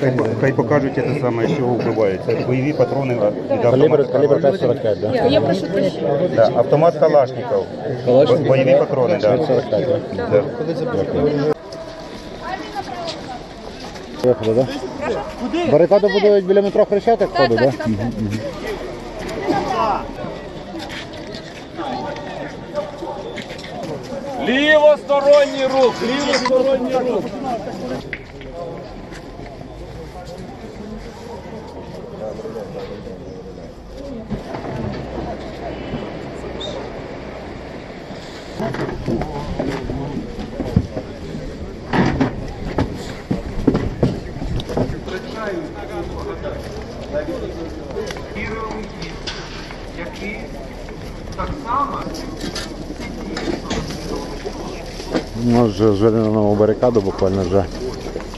Хай, хай покажуть те саме, з чого вбиваються. Бойові патрони від автомата. калібр 5,45, да? Я прошу прощения. Да, автомат Калашников. Калашников? Бойові патрони, да. 5,45, да? Да. Да? Барикаду будують біля метро Хрещатик входить, да? Мгм, мгм. Лівосторонній рух, лівосторонній рух. У нас вже нову барикаду, буквально вже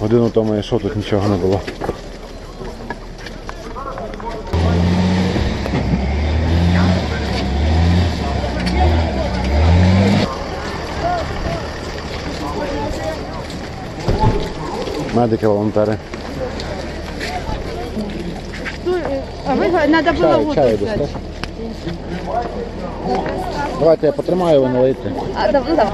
годину тому йшов, тут нічого не було. Медики, волонтери. А вы надо было Чаю, воду чаю взять. Давайте я потримаю, ви налийте. А, да, ну давай.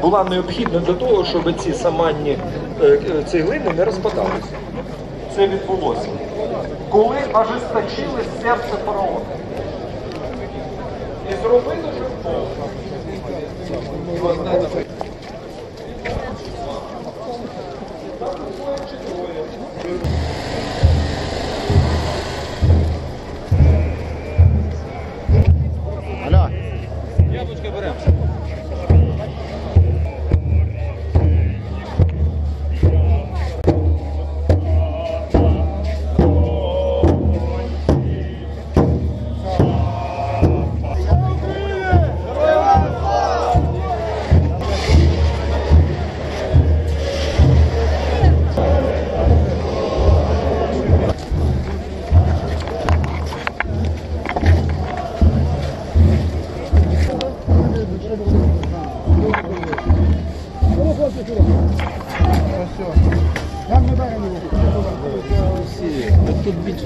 Була необхідна для того, щоб ці саманні е, е, цеглини не розпадалися. Це відбулося. Коли ожесточили серце фараона. І зробили вже Алло. Тут бить.